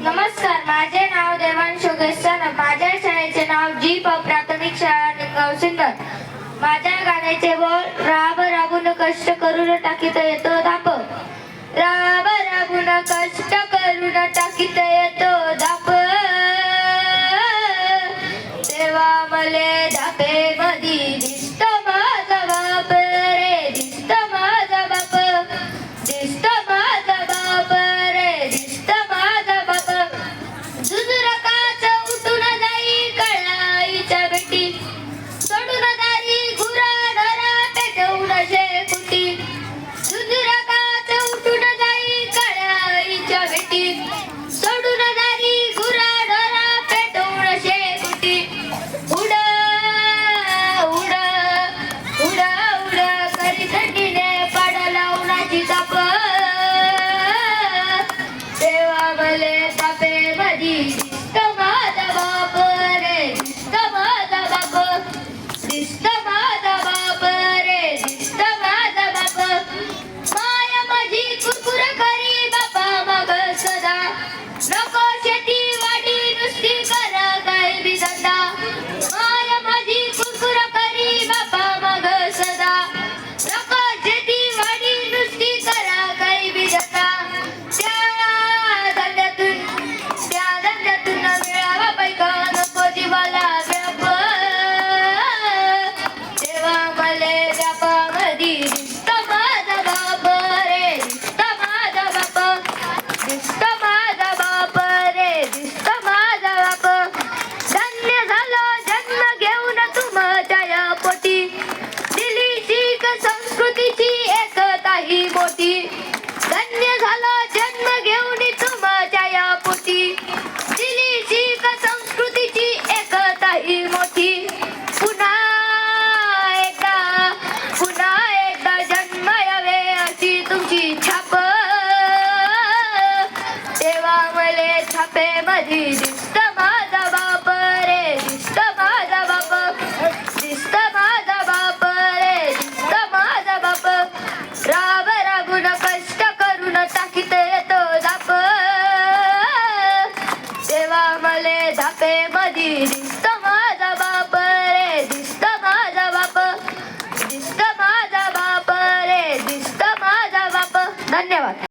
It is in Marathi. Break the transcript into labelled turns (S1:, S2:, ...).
S1: नमस्कार माझे नाव देवांश योगेश्वर माझ्या शाळेचे नाव जी प प्राथमिक शाळा निमगाव सिन्नर माझ्या गाण्याचे बोल राब राबून कष्ट करून टाकीत येतो दाप राब राबून कष्ट करून टाकीत येतो दाप देवा मले धापे पाडाला उन्हाची ताप तेव्हा मले तापे मधी दिसते माझी दिसत माझा बाप रे दिसत माझा बाप. दिसत माझा बाप रे दिसत माझा बाप. राब राबून कष्ट करून टाकीत येतो जाप. तेव्हा मले धापे मधी दिसत माझा बाप रे दिसत माझा बाप. दिसत माझा बाप रे दिसत माझा बाप. धन्यवाद.